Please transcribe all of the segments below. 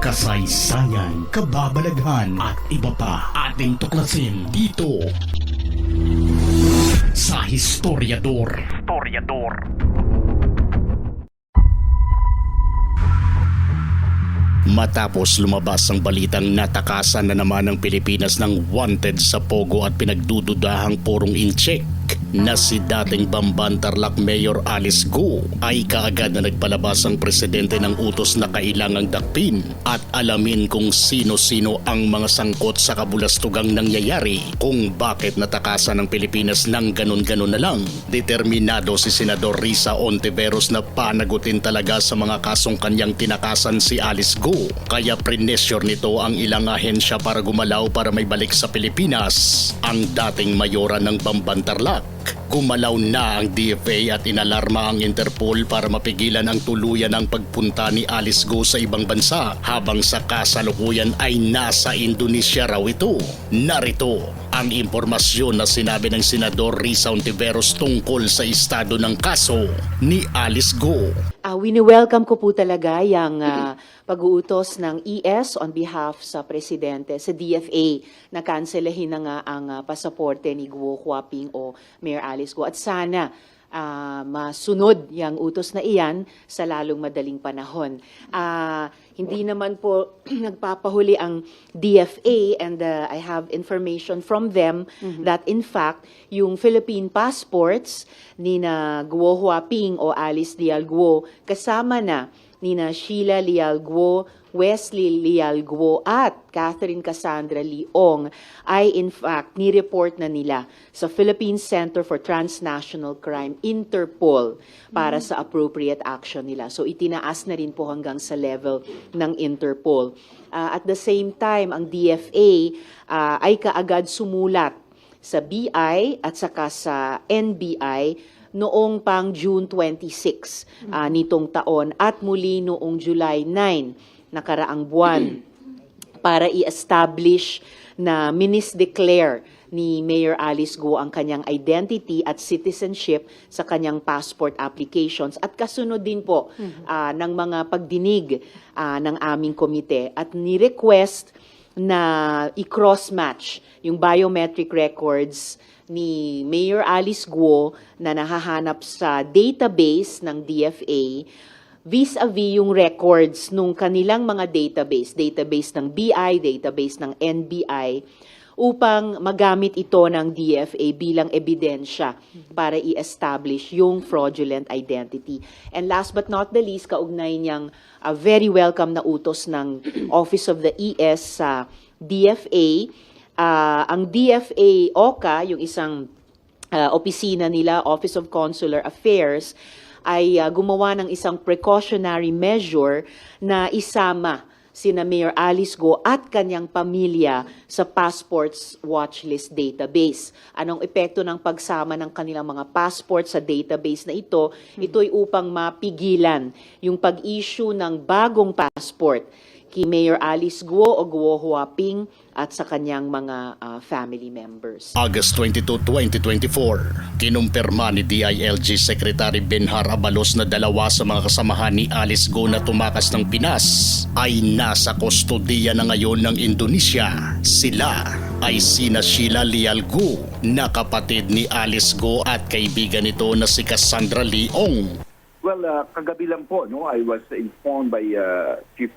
kasaysayan, kababalaghan at iba pa ating tuklasin dito sa Historiador. Historiador. Matapos lumabas ang balitang natakasan na naman ng Pilipinas ng wanted sa Pogo at pinagdududahang purong incheck na si dating Bambantarlak Mayor Alice Go ay kaagad na nagpalabas ang presidente ng utos na kailangang dakpin at alamin kung sino-sino ang mga sangkot sa kabulastugang nangyayari kung bakit natakasan ng Pilipinas ng ganun-ganun na lang. Determinado si Senador Risa Ontiveros na panagutin talaga sa mga kasong kanyang tinakasan si Alice Go kaya prinesyor nito ang ilang ahensya para gumalaw para may balik sa Pilipinas ang dating mayora ng Bambantarlak. Gumalaw na ang DFA at inalarma ang Interpol para mapigilan ang tuluyan ng pagpunta ni Alice Go sa ibang bansa habang sa kasalukuyan ay nasa Indonesia raw ito. Narito ang impormasyon na sinabi ng Senador Risa Ontiveros tungkol sa estado ng kaso ni Alice Go. Uh, wini-welcome ko po talaga yung ah, pag-uutos ng ES on behalf sa Presidente, sa DFA, na kanselahin na nga ang ah, pasaporte ni Guo Huaping o Mayor Alice Guo. At sana ah, masunod yung utos na iyan sa lalong madaling panahon. Ah, hindi naman po nagpapahuli ang DFA and uh, I have information from them that in fact yung Philippine passports ni na Guo Huaping o Alice Lial Guo kasama na ni na Sheila Lial Guo, Wesley Lial Guo at Catherine Cassandra Leong ay in fact ni-report na nila sa Philippine Center for Transnational Crime, Interpol, para sa appropriate action nila. So itinaas na rin po hanggang sa level ng Interpol. Ah, at the same time, ang DFA ah, ay kaagad sumulat sa BI at saka sa NBI noong pang June 26 ah, nitong taon at muli noong July 9 nakaraang buwan. Para i-establish na minis-declare ni Mayor Alice Go ang kanyang identity at citizenship sa kanyang passport applications. At kasunod din po ah, ng mga pagdinig ah, ng aming komite at ni-request na i-cross-match yung biometric records ni Mayor Alice Guo na nahahanap sa database ng DFA vis-a-vis yung records nung kanilang mga database, database ng BI, database ng NBI, upang magamit ito ng DFA bilang ebidensya para i-establish yung fraudulent identity. And last but not the least, kaugnay niyang a very welcome na utos ng Office of the ES sa DFA, ah, ang DFA OCA, yung isang uh, opisina nila, Office of Consular Affairs, ay uh, gumawa ng isang precautionary measure na isama sina Mayor Alice Go at kanyang pamilya sa passports watchlist database. Anong epekto ng pagsama ng kanilang mga passport sa database na ito? Ito'y upang mapigilan yung pag-issue ng bagong passport kay Mayor Alice Guo o Guo Huaping at sa kanyang mga uh, family members. August 22, 2024, kinumpirma ni DILG Secretary Benhar Abalos na dalawa sa mga kasamahan ni Alice Go na tumakas ng Pinas ay nasa kustodiya na ngayon ng Indonesia. Sila ay sina Sheila Lialgo na kapatid ni Alice Go at kaibigan nito na si Cassandra Leong. Well, uh, kagabi lang po, no, I was informed by uh, Chief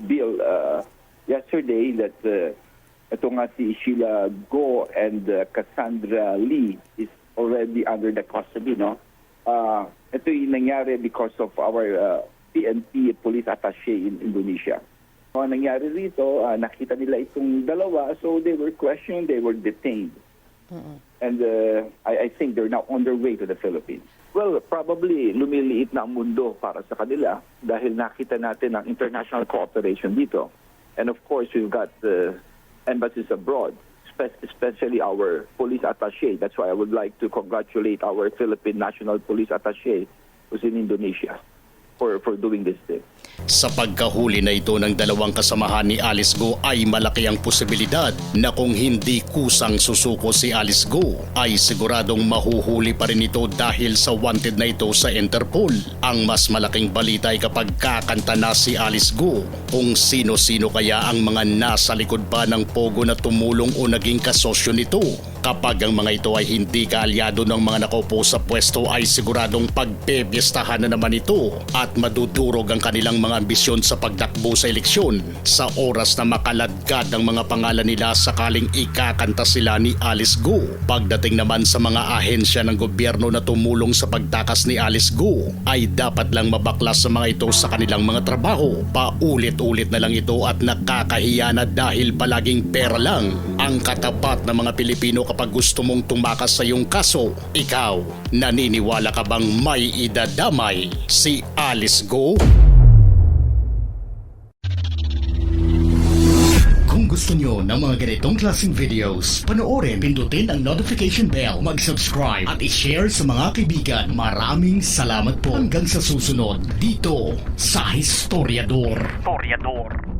Marbil uh, yesterday that uh, ito nga si Sheila Go and uh, Cassandra Lee is already under the custody, no? Uh, ito yung nangyari because of our uh, PNP police attaché in Indonesia. Ang nangyari rito, uh, nakita nila itong dalawa, so they were questioned, they were detained. And uh, I, I think they're now on their way to the Philippines. Well, probably lumiliit na ang mundo para sa kanila dahil nakita natin ang international cooperation dito. And of course, we've got the embassies abroad, spe- especially our police attaché. That's why I would like to congratulate our Philippine National Police Attaché who's in Indonesia. For for doing this thing. Sa pagkahuli na ito ng dalawang kasamahan ni Alice Go ay malaki ang posibilidad na kung hindi kusang susuko si Alice Go ay siguradong mahuhuli pa rin ito dahil sa wanted na ito sa Interpol. Ang mas malaking balita ay kapag kakanta na si Alice Go kung sino-sino kaya ang mga nasa likod ba ng pogo na tumulong o naging kasosyo nito. Kapag ang mga ito ay hindi kaalyado ng mga nakaupo sa pwesto ay siguradong pagpebyestahan na naman ito at madudurog ang kanilang mga ambisyon sa pagtakbo sa eleksyon sa oras na makaladkad ang mga pangalan nila sakaling ikakanta sila ni Alice Go. Pagdating naman sa mga ahensya ng gobyerno na tumulong sa pagtakas ni Alice Go ay dapat lang mabaklas sa mga ito sa kanilang mga trabaho. Paulit-ulit na lang ito at nakakahiya na dahil palaging pera lang ang katapat ng mga Pilipino kapag gusto mong tumakas sa iyong kaso. Ikaw, naniniwala ka bang may idadamay si Alice Go? Kung gusto nyo ng mga ganitong klaseng videos, panoorin, pindutin ang notification bell, mag-subscribe at i-share sa mga kaibigan. Maraming salamat po hanggang sa susunod dito sa Historiador. Historiador.